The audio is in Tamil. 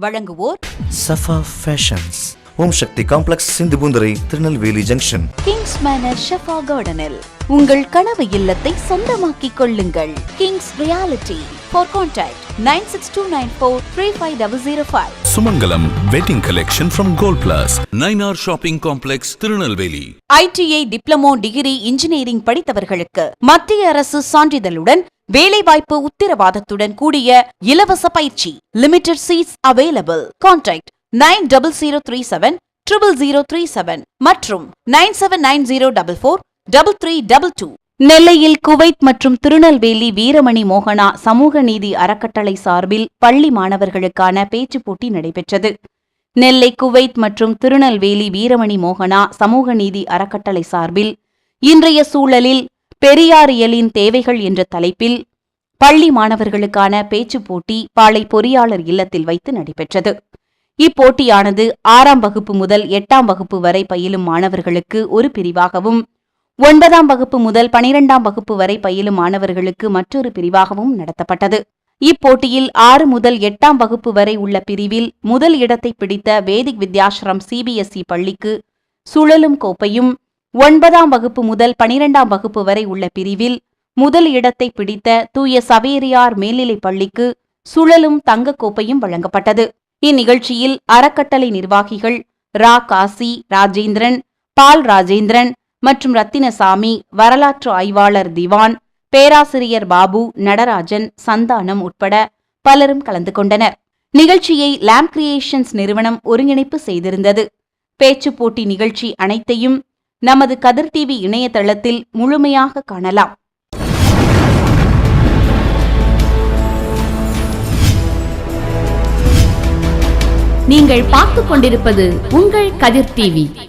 வழங்குவோர் Safa fashions Om Sakthi complex Sindhupoondurai Tirunelveli junction kings manor Shefa கார்டனில் உங்கள் கனவு இல்லத்தை சொந்தமாக்கிக் கொள்ளுங்கள் kings realty for contact nine six two nine four three five double zero five Sumangalam Wedding Collection from Gold Plus. Nainar Shopping Complex, Tirunelveli. ITI diploma degree engineering படித்தவர்களுக்கு மத்திய அரசு சான்றிதழுடன் வேலைவாய்ப்பு உத்தரவாதத்துடன் கூடிய இலவச பயிற்சி. Limited seats available contact nine double zero three seven triple zero three seven மற்றும் nine seven nine zero double four double three double two நெல்லையில் குவைத் மற்றும் திருநெல்வேலி வீரமணி மோகனா சமூக நீதி அறக்கட்டளை சார்பில் பள்ளி மாணவர்களுக்கான பேச்சுப் போட்டி நடைபெற்றது. நெல்லை குவைத் மற்றும் திருநெல்வேலி வீரமணி மோகனா சமூக நீதி அறக்கட்டளை சார்பில் இன்றைய சூழலில் பெரியாரியலின் தேவைகள் என்ற தலைப்பில் பள்ளி மாணவர்களுக்கான பேச்சு போட்டி பாளை பொறியாளர் இல்லத்தில் வைத்து நடைபெற்றது. இப்போட்டியானது ஆறாம் வகுப்பு முதல் எட்டாம் வகுப்பு வரை பயிலும் மாணவர்களுக்கு ஒரு பிரிவாகவும் ஒன்பதாம் வகுப்பு முதல் பனிரெண்டாம் வகுப்பு வரை பயிலும் மாணவர்களுக்கு மற்றொரு பிரிவாகவும் நடத்தப்பட்டது. இப்போட்டியில் ஆறு முதல் எட்டாம் வகுப்பு வரை உள்ள பிரிவில் முதல் இடத்தை பிடித்த வேதிக் வித்யாஸ்ரம் சிபிஎஸ்இ பள்ளிக்கு சுழலும் கோப்பையும் ஒன்பதாம் வகுப்பு முதல் பனிரெண்டாம் வகுப்பு வரை உள்ள பிரிவில் முதல் இடத்தை பிடித்த தூய சவேரியார் மேல்நிலைப் பள்ளிக்கு சுழலும் தங்கக் கோப்பையும் வழங்கப்பட்டது. இந்நிகழ்ச்சியில் அறக்கட்டளை நிர்வாகிகள் ரா. காசி ராஜேந்திரன் பால் ராஜேந்திரன் மற்றும் ரத்தினசாமி வரலாற்று ஆய்வாளர் திவான் பேராசிரியர் பாபு நடராஜன் சந்தானம் உட்பட பலரும் கலந்து கொண்டனர். நிகழ்ச்சியை லேம்ப் கிரியேஷன்ஸ் நிறுவனம் ஒருங்கிணைப்பு செய்திருந்தது. பேச்சுப் போட்டி நிகழ்ச்சி அனைத்தையும் நமது கதிர் டிவி இணையதளத்தில் முழுமையாக காணலாம். நீங்கள் பார்த்துக் கொண்டிருப்பது உங்கள் கதிர் டிவி.